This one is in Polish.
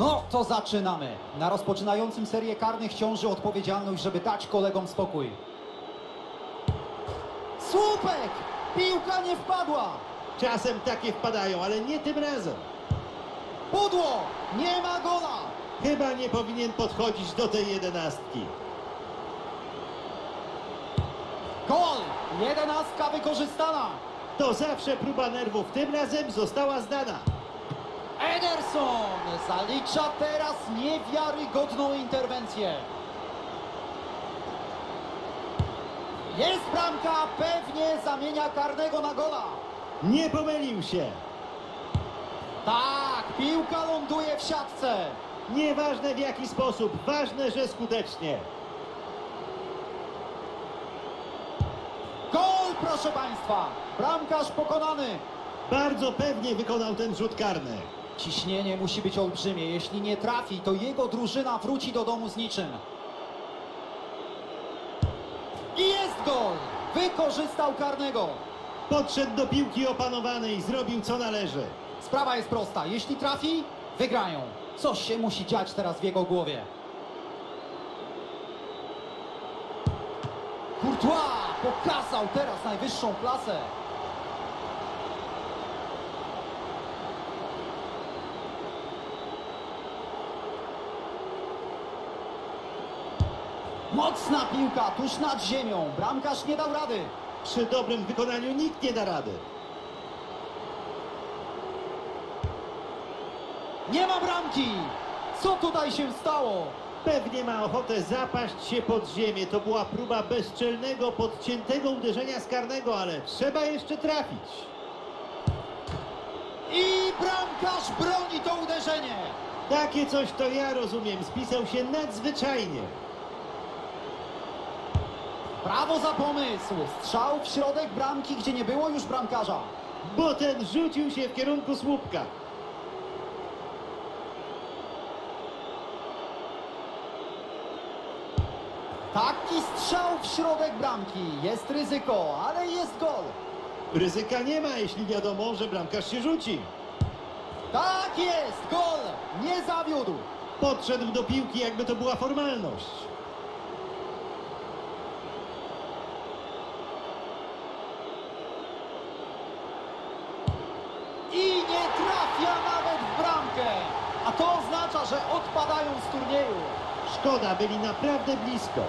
No, to zaczynamy. Na rozpoczynającym serię karnych ciąży odpowiedzialność, żeby dać kolegom spokój. Słupek! Piłka nie wpadła! Czasem takie wpadają, ale nie tym razem. Pudło! Nie ma gola! Chyba nie powinien podchodzić do tej jedenastki. Gol! Jedenastka wykorzystana! To zawsze próba nerwów. Tym razem została zdana. Ederson zalicza teraz niewiarygodną interwencję. Jest bramka, pewnie zamienia karnego na gola. Nie pomylił się. Tak, piłka ląduje w siatce. Nieważne w jaki sposób, ważne, że skutecznie. Gol, proszę Państwa! Bramkarz pokonany. Bardzo pewnie wykonał ten rzut karny. Ciśnienie musi być olbrzymie. Jeśli nie trafi, to jego drużyna wróci do domu z niczym. I jest gol! Wykorzystał karnego. Podszedł do piłki opanowanej i zrobił co należy. Sprawa jest prosta. Jeśli trafi, wygrają. Coś się musi dziać teraz w jego głowie. Courtois pokazał teraz najwyższą klasę. Mocna piłka tuż nad ziemią. Bramkarz nie dał rady. Przy dobrym wykonaniu nikt nie da rady. Nie ma bramki! Co tutaj się stało? Pewnie ma ochotę zapaść się pod ziemię. To była próba bezczelnego, podciętego uderzenia z karnego, ale trzeba jeszcze trafić. I bramkarz broni to uderzenie! Takie coś to ja rozumiem. Spisał się nadzwyczajnie. Brawo za pomysł! Strzał w środek bramki, gdzie nie było już bramkarza. Bo ten rzucił się w kierunku słupka. Taki strzał w środek bramki. Jest ryzyko, ale jest gol. Ryzyka nie ma, jeśli wiadomo, że bramkarz się rzuci. Tak jest, gol! Nie zawiódł. Podszedł do piłki, jakby to była formalność. I nie trafia nawet w bramkę. A to oznacza, że odpadają z turnieju. Szkoda, byli naprawdę blisko.